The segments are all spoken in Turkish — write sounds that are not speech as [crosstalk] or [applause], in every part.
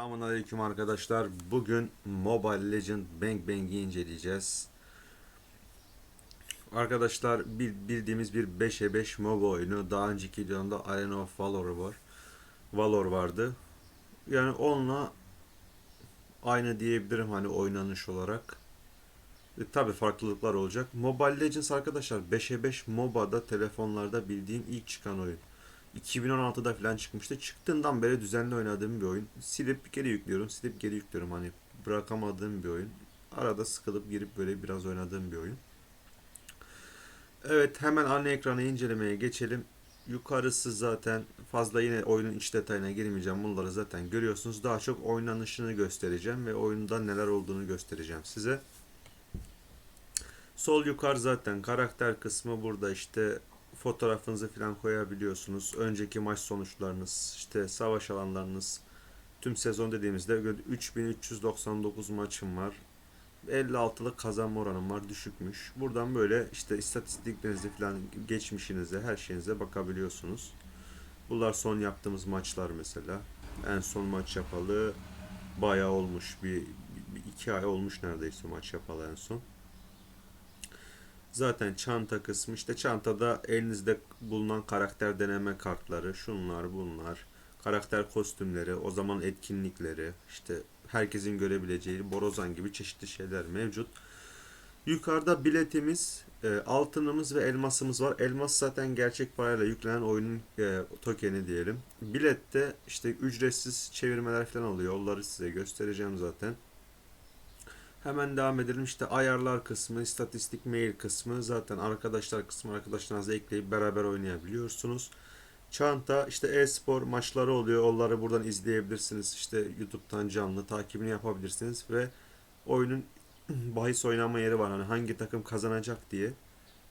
Selamun Aleyküm arkadaşlar. Bugün Mobile Legend Bang Bang'i inceleyeceğiz. Arkadaşlar bil- bildiğimiz bir 5'e 5 MOBA oyunu. Daha önceki videomda Arena of Valor var. Valor vardı. Yani onunla aynı diyebilirim hani oynanış olarak. E, tabi farklılıklar olacak. Mobile Legends arkadaşlar 5'e 5 MOBA'da telefonlarda bildiğim ilk çıkan oyun. 2016'da falan çıkmıştı. Çıktığından beri düzenli oynadığım bir oyun. Silip geri yüklüyorum, silip geri yüklüyorum. Hani bırakamadığım bir oyun. Arada sıkılıp girip böyle biraz oynadığım bir oyun. Evet hemen ana ekranı incelemeye geçelim. Yukarısı zaten fazla yine oyunun iç detayına girmeyeceğim. Bunları zaten görüyorsunuz. Daha çok oynanışını göstereceğim ve oyunda neler olduğunu göstereceğim size. Sol yukarı zaten karakter kısmı burada işte fotoğrafınızı falan koyabiliyorsunuz. Önceki maç sonuçlarınız, işte savaş alanlarınız. Tüm sezon dediğimizde 3399 maçım var. 56'lık kazanma oranım var. Düşükmüş. Buradan böyle işte istatistiklerinizi falan geçmişinize, her şeyinize bakabiliyorsunuz. Bunlar son yaptığımız maçlar mesela. En son maç yapalı bayağı olmuş. Bir, bir iki ay olmuş neredeyse maç yapalı en son. Zaten çanta kısmı işte çantada elinizde bulunan karakter deneme kartları şunlar bunlar karakter kostümleri o zaman etkinlikleri işte herkesin görebileceği borazan gibi çeşitli şeyler mevcut. Yukarıda biletimiz, e, altınımız ve elmasımız var. Elmas zaten gerçek parayla yüklenen oyunun e, tokeni diyelim. Bilette işte ücretsiz çevirmeler falan oluyor. Onları size göstereceğim zaten. Hemen devam edelim. İşte ayarlar kısmı, istatistik mail kısmı zaten arkadaşlar kısmı arkadaşlarınızla ekleyip beraber oynayabiliyorsunuz. Çanta işte e-spor maçları oluyor. Onları buradan izleyebilirsiniz. İşte YouTube'dan canlı takibini yapabilirsiniz ve oyunun [clears throat] bahis oynama yeri var. Hani hangi takım kazanacak diye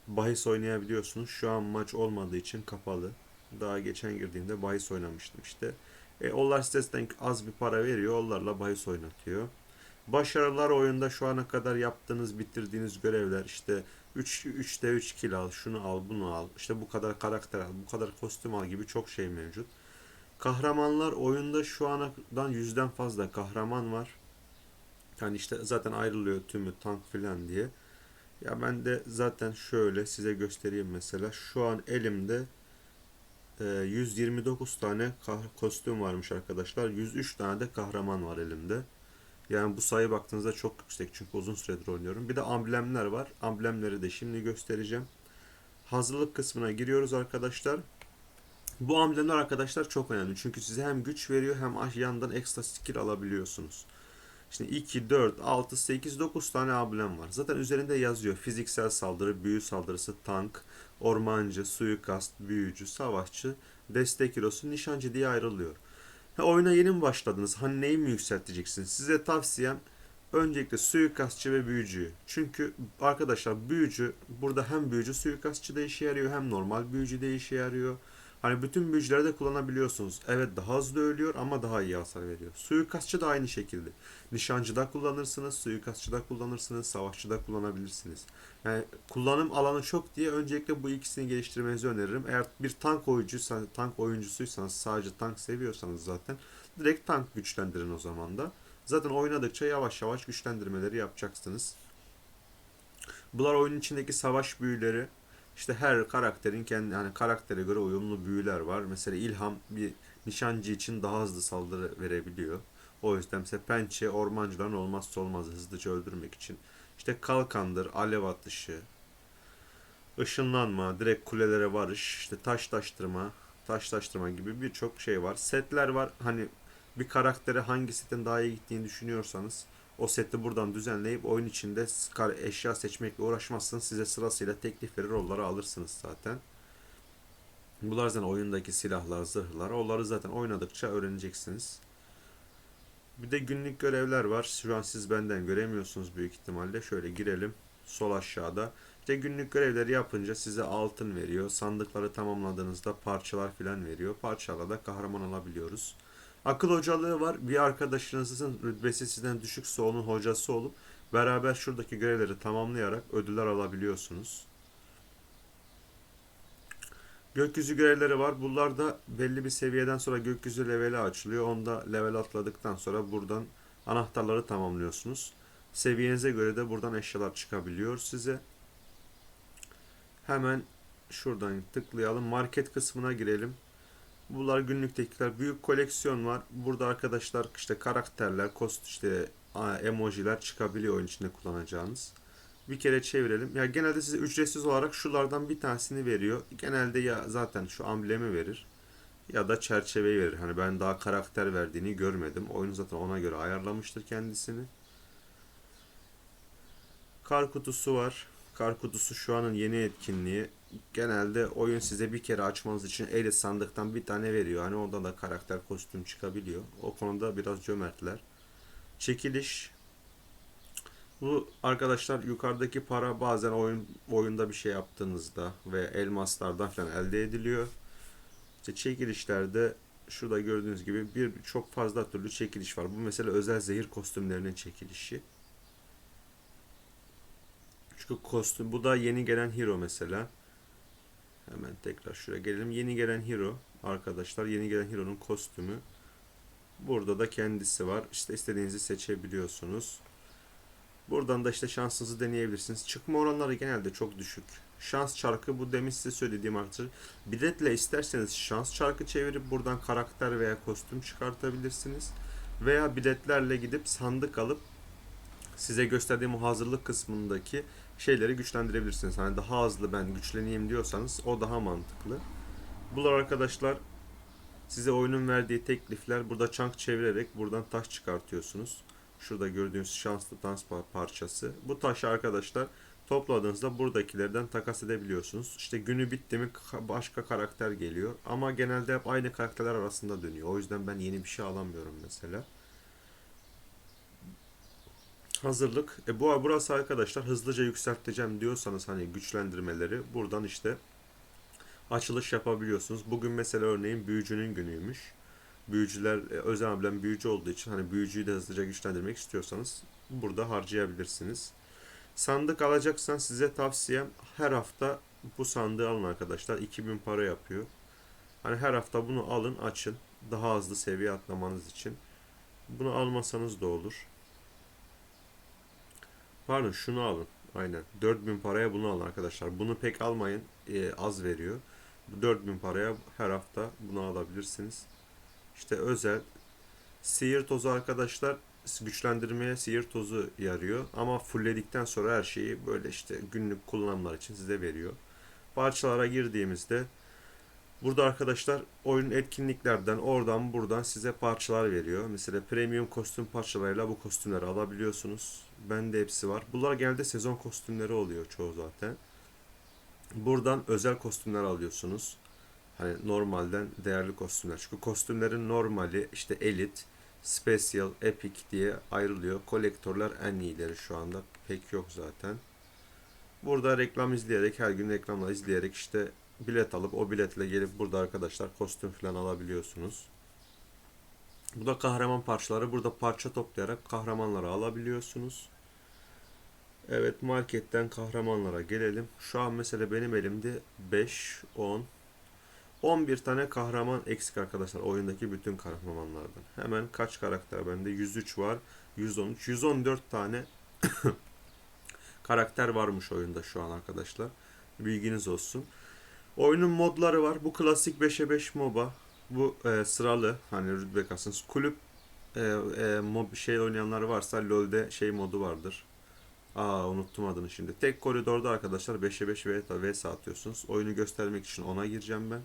bahis oynayabiliyorsunuz. Şu an maç olmadığı için kapalı. Daha geçen girdiğimde bahis oynamıştım işte. E, onlar sitesinden az bir para veriyor. Onlarla bahis oynatıyor. Başarılar oyunda şu ana kadar yaptığınız, bitirdiğiniz görevler işte 3 3'te 3 kill al, şunu al, bunu al, işte bu kadar karakter al, bu kadar kostüm al gibi çok şey mevcut. Kahramanlar oyunda şu anadan yüzden fazla kahraman var. Yani işte zaten ayrılıyor tümü tank filan diye. Ya ben de zaten şöyle size göstereyim mesela. Şu an elimde e, 129 tane kah- kostüm varmış arkadaşlar. 103 tane de kahraman var elimde. Yani bu sayı baktığınızda çok yüksek çünkü uzun süredir oynuyorum. Bir de amblemler var. Amblemleri de şimdi göstereceğim. Hazırlık kısmına giriyoruz arkadaşlar. Bu amblemler arkadaşlar çok önemli. Çünkü size hem güç veriyor hem yandan ekstra skill alabiliyorsunuz. Şimdi 2, 4, 6, 8, 9 tane amblem var. Zaten üzerinde yazıyor. Fiziksel saldırı, büyü saldırısı, tank, ormancı, suikast, büyücü, savaşçı, destek hero'su, nişancı diye ayrılıyor. Ha, oyuna yeni mi başladınız? Hani neyi mi yükselteceksiniz? Size tavsiyem öncelikle suikastçı ve büyücü. Çünkü arkadaşlar büyücü burada hem büyücü suikastçı da işe yarıyor hem normal büyücü de işe yarıyor. Hani bütün büyücüleri de kullanabiliyorsunuz. Evet daha hızlı ölüyor ama daha iyi hasar veriyor. Suikastçı da aynı şekilde. Nişancıda kullanırsınız, suikastçıda kullanırsınız, savaşçıda kullanabilirsiniz. Yani kullanım alanı çok diye öncelikle bu ikisini geliştirmenizi öneririm. Eğer bir tank oyuncuysanız, tank oyuncusuysanız, sadece tank seviyorsanız zaten direkt tank güçlendirin o zaman da. Zaten oynadıkça yavaş yavaş güçlendirmeleri yapacaksınız. Bunlar oyunun içindeki savaş büyüleri. İşte her karakterin kendi yani karaktere göre uyumlu büyüler var. Mesela İlham bir nişancı için daha hızlı saldırı verebiliyor. O yüzden mesela pençe ormancıların olmazsa olmazı hızlıca öldürmek için. İşte kalkandır, alev atışı, ışınlanma, direkt kulelere varış, işte taş taştırma, taş taştırma gibi birçok şey var. Setler var. Hani bir karaktere hangi setin daha iyi gittiğini düşünüyorsanız o seti buradan düzenleyip oyun içinde eşya seçmekle uğraşmazsınız. Size sırasıyla teklif verir onları alırsınız zaten. Bunlar zaten oyundaki silahlar, zırhlar. Onları zaten oynadıkça öğreneceksiniz. Bir de günlük görevler var. Şu an siz benden göremiyorsunuz büyük ihtimalle. Şöyle girelim. Sol aşağıda. İşte günlük görevleri yapınca size altın veriyor. Sandıkları tamamladığınızda parçalar filan veriyor. Parçalarla da kahraman alabiliyoruz. Akıl hocalığı var. Bir arkadaşınızın rütbesi sizden düşükse onun hocası olup beraber şuradaki görevleri tamamlayarak ödüller alabiliyorsunuz. Gökyüzü görevleri var. Bunlar da belli bir seviyeden sonra gökyüzü leveli açılıyor. Onda level atladıktan sonra buradan anahtarları tamamlıyorsunuz. Seviyenize göre de buradan eşyalar çıkabiliyor size. Hemen şuradan tıklayalım. Market kısmına girelim. Bunlar günlük teknikler. Büyük koleksiyon var. Burada arkadaşlar işte karakterler, kost işte emojiler çıkabiliyor oyun içinde kullanacağınız. Bir kere çevirelim. Ya genelde size ücretsiz olarak şulardan bir tanesini veriyor. Genelde ya zaten şu amblemi verir ya da çerçeveyi verir. Hani ben daha karakter verdiğini görmedim. Oyun zaten ona göre ayarlamıştır kendisini. Kar kutusu var. Kar kutusu şu anın yeni etkinliği. Genelde oyun size bir kere açmanız için elit sandıktan bir tane veriyor. Hani orada da karakter kostüm çıkabiliyor. O konuda biraz cömertler. Çekiliş. Bu arkadaşlar yukarıdaki para bazen oyun oyunda bir şey yaptığınızda ve elmaslardan falan elde ediliyor. İşte çekilişlerde şurada gördüğünüz gibi bir çok fazla türlü çekiliş var. Bu mesela özel zehir kostümlerinin çekilişi. Çünkü kostüm bu da yeni gelen hero mesela. Hemen tekrar şuraya gelelim. Yeni gelen hero arkadaşlar yeni gelen hero'nun kostümü. Burada da kendisi var. İşte istediğinizi seçebiliyorsunuz. Buradan da işte şansınızı deneyebilirsiniz. Çıkma oranları genelde çok düşük. Şans çarkı bu demin size söylediğim arkadaşlar. Biletle isterseniz şans çarkı çevirip buradan karakter veya kostüm çıkartabilirsiniz. Veya biletlerle gidip sandık alıp size gösterdiğim o hazırlık kısmındaki şeyleri güçlendirebilirsiniz. Hani daha hızlı ben güçleneyim diyorsanız o daha mantıklı. Bunlar arkadaşlar size oyunun verdiği teklifler. Burada çank çevirerek buradan taş çıkartıyorsunuz. Şurada gördüğünüz şanslı dans par- parçası. Bu taşı arkadaşlar topladığınızda buradakilerden takas edebiliyorsunuz. İşte günü bitti mi ka- başka karakter geliyor. Ama genelde hep aynı karakterler arasında dönüyor. O yüzden ben yeni bir şey alamıyorum mesela. Hazırlık. E bu burası arkadaşlar hızlıca yükselteceğim diyorsanız hani güçlendirmeleri buradan işte açılış yapabiliyorsunuz. Bugün mesela örneğin büyücünün günüymüş. Büyücüler e, özel ablem büyücü olduğu için hani büyücüyü de hızlıca güçlendirmek istiyorsanız burada harcayabilirsiniz. Sandık alacaksan size tavsiyem her hafta bu sandığı alın arkadaşlar. 2000 para yapıyor. Hani her hafta bunu alın açın. Daha hızlı seviye atlamanız için. Bunu almasanız da olur. Pardon şunu alın. Aynen. 4000 paraya bunu alın arkadaşlar. Bunu pek almayın. Ee, az veriyor. Bu 4000 paraya her hafta bunu alabilirsiniz. İşte özel sihir tozu arkadaşlar güçlendirmeye sihir tozu yarıyor. Ama fullledikten sonra her şeyi böyle işte günlük kullanımlar için size veriyor. Parçalara girdiğimizde burada arkadaşlar oyun etkinliklerden oradan buradan size parçalar veriyor. Mesela premium kostüm parçalarıyla bu kostümleri alabiliyorsunuz. Bende hepsi var. Bunlar genelde sezon kostümleri oluyor çoğu zaten. Buradan özel kostümler alıyorsunuz. Hani normalden değerli kostümler. Çünkü kostümlerin normali işte elit, special, epic diye ayrılıyor. Kolektörler en iyileri şu anda. Pek yok zaten. Burada reklam izleyerek her gün reklamla izleyerek işte bilet alıp o biletle gelip burada arkadaşlar kostüm falan alabiliyorsunuz. Bu da kahraman parçaları. Burada parça toplayarak kahramanları alabiliyorsunuz. Evet marketten kahramanlara gelelim. Şu an mesela benim elimde 5, 10, 11 tane kahraman eksik arkadaşlar oyundaki bütün kahramanlardan. Hemen kaç karakter bende? 103 var. 113, 114 tane [coughs] karakter varmış oyunda şu an arkadaşlar. Bilginiz olsun. Oyunun modları var. Bu klasik 5'e 5 MOBA. Bu e, sıralı hani rütbe kasınız. Kulüp e, e, mob şey oynayanlar varsa LoL'de şey modu vardır. Aa unuttum adını şimdi. Tek koridorda arkadaşlar 5'e 5 vs atıyorsunuz. Oyunu göstermek için ona gireceğim ben.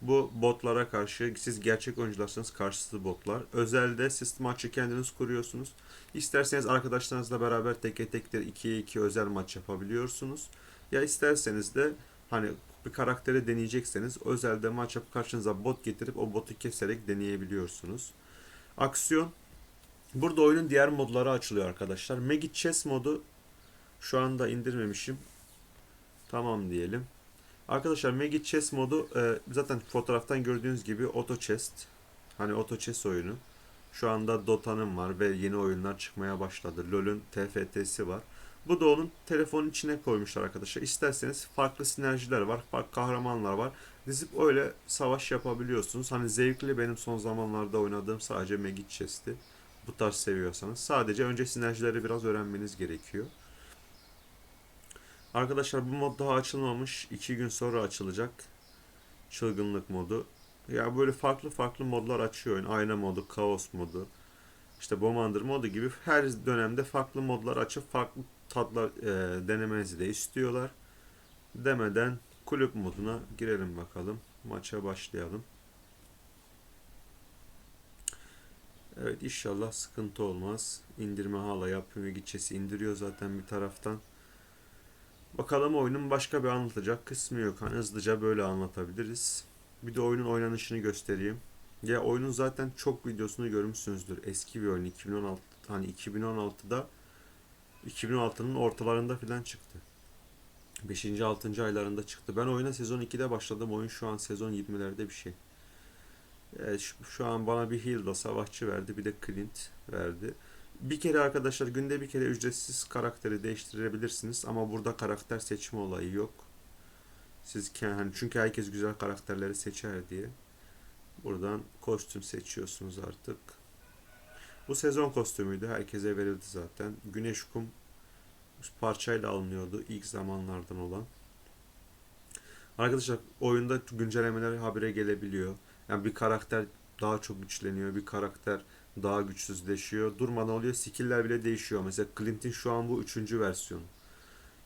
Bu botlara karşı siz gerçek oyuncularsanız karşısı botlar. Özelde siz maçı kendiniz kuruyorsunuz. İsterseniz arkadaşlarınızla beraber teke tekler 2'ye 2 özel maç yapabiliyorsunuz. Ya isterseniz de hani bir karakteri deneyecekseniz özelde maç karşınıza bot getirip o botu keserek deneyebiliyorsunuz. Aksiyon Burada oyunun diğer modları açılıyor arkadaşlar. Magic Chess modu şu anda indirmemişim. Tamam diyelim. Arkadaşlar Magic Chess modu e, zaten fotoğraftan gördüğünüz gibi Auto Chest. Hani Auto Chess oyunu. Şu anda Dota'nın var ve yeni oyunlar çıkmaya başladı. LoL'ün TFT'si var. Bu da onun telefonun içine koymuşlar arkadaşlar. İsterseniz farklı sinerjiler var, farklı kahramanlar var. dizip öyle savaş yapabiliyorsunuz. Hani zevkli benim son zamanlarda oynadığım sadece Magic Chest'i. Bu tarz seviyorsanız. Sadece önce sinerjileri biraz öğrenmeniz gerekiyor. Arkadaşlar bu mod daha açılmamış. 2 gün sonra açılacak. Çılgınlık modu. Ya böyle farklı farklı modlar açıyor oyun. Ayna modu, kaos modu. işte Bombardır modu gibi her dönemde farklı modlar açıp farklı tatlar e, denemenizi de istiyorlar. Demeden kulüp moduna girelim bakalım. Maça başlayalım. Evet inşallah sıkıntı olmaz. İndirme hala yapıyor. Gideceğiz indiriyor zaten bir taraftan. Bakalım oyunun başka bir anlatacak kısmı yok. Hani hızlıca böyle anlatabiliriz. Bir de oyunun oynanışını göstereyim. Ya oyunun zaten çok videosunu görmüşsünüzdür. Eski bir oyun 2016 hani 2016'da 2016'nın ortalarında falan çıktı. 5. 6. aylarında çıktı. Ben oyuna sezon 2'de başladım. Oyun şu an sezon 20'lerde bir şey. Evet, şu, şu an bana bir Hilda savaşçı verdi. Bir de Clint verdi. Bir kere arkadaşlar günde bir kere ücretsiz karakteri değiştirebilirsiniz. Ama burada karakter seçme olayı yok. Siz hani çünkü herkes güzel karakterleri seçer diye. Buradan kostüm seçiyorsunuz artık. Bu sezon kostümüydü. Herkese verildi zaten. Güneş kum parçayla alınıyordu ilk zamanlardan olan. Arkadaşlar oyunda güncellemeler habire gelebiliyor. Yani bir karakter daha çok güçleniyor, bir karakter daha güçsüzleşiyor. Durmadan oluyor, skill'ler bile değişiyor. Mesela Clint'in şu an bu üçüncü versiyonu.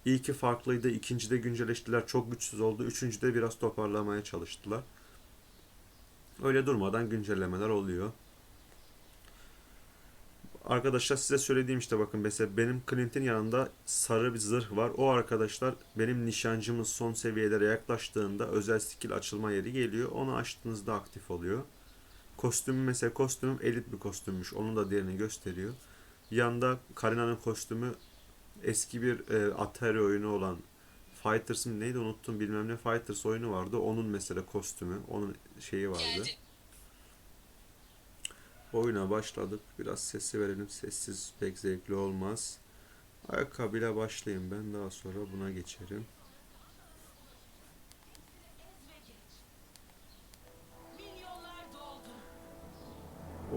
İlki farklıydı, ikincide güncelleştiler, çok güçsüz oldu. Üçüncüde biraz toparlamaya çalıştılar. Öyle durmadan güncellemeler oluyor. Arkadaşlar size söylediğim işte bakın mesela benim Clint'in yanında sarı bir zırh var. O arkadaşlar benim nişancımın son seviyelere yaklaştığında özel skill açılma yeri geliyor. Onu açtığınızda aktif oluyor. Kostümü mesela kostümüm elit bir kostümmüş. Onun da diğerini gösteriyor. Yanda Karina'nın kostümü eski bir e, Atari oyunu olan Fighters neydi unuttum bilmem ne Fighters oyunu vardı. Onun mesela kostümü, onun şeyi vardı. Oyuna başladık. Biraz sesi verelim. Sessiz pek zevkli olmaz. Ayakkabıyla başlayayım ben. Daha sonra buna geçerim.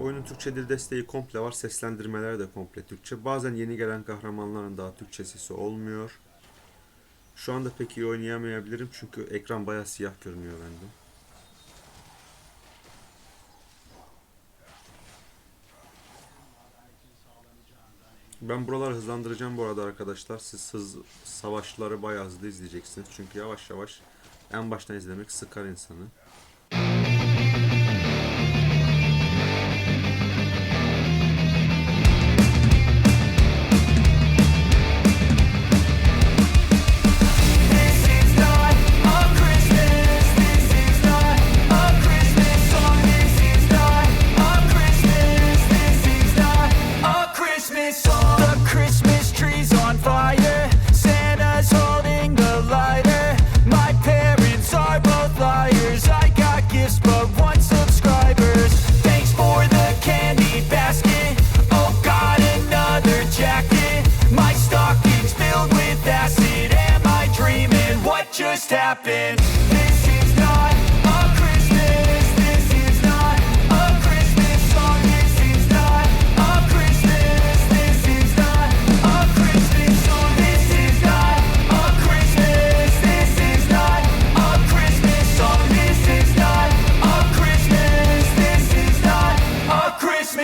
Oyunun Türkçe dil desteği komple var. Seslendirmeler de komple Türkçe. Bazen yeni gelen kahramanların daha Türkçe sesi olmuyor. Şu anda pek iyi oynayamayabilirim çünkü ekran baya siyah görünüyor bende. Ben buraları hızlandıracağım bu arada arkadaşlar. Siz hız savaşları bayağı hızlı izleyeceksiniz. Çünkü yavaş yavaş en baştan izlemek sıkar insanı.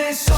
eso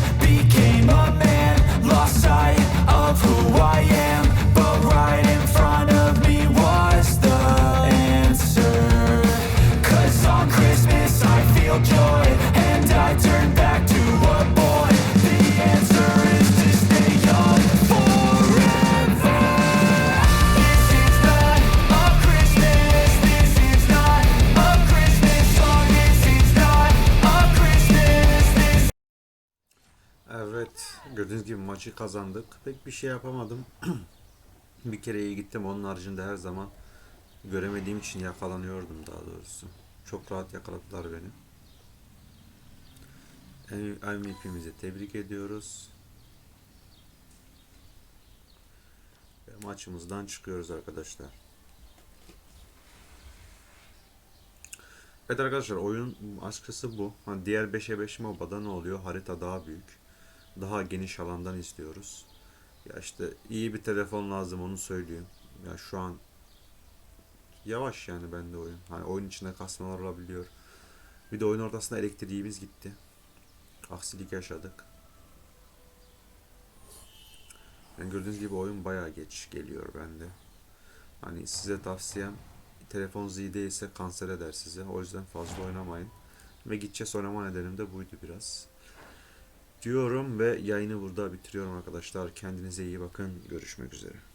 Evet, gördüğünüz gibi maçı kazandık. Pek bir şey yapamadım. [clears throat] bir kere iyi gittim. Onun haricinde her zaman göremediğim için yakalanıyordum daha doğrusu. Çok rahat yakaladılar beni. MVP'mizi tebrik ediyoruz. Ve maçımızdan çıkıyoruz arkadaşlar. Evet arkadaşlar oyun açıkçası bu. Hani diğer 5'e 5 MOBA'da ne oluyor? Harita daha büyük. Daha geniş alandan istiyoruz. Ya işte iyi bir telefon lazım onu söyleyeyim. Ya şu an yavaş yani bende oyun. Hani oyun içinde kasmalar olabiliyor. Bir de oyun ortasında elektriğimiz gitti. Aksilik yaşadık. Yani gördüğünüz gibi oyun bayağı geç geliyor bende. Hani size tavsiyem telefonunuz iyi değilse kanser eder size. O yüzden fazla oynamayın. Ve gideceğiz oynama nedenim de buydu biraz. Diyorum ve yayını burada bitiriyorum arkadaşlar. Kendinize iyi bakın. Görüşmek üzere.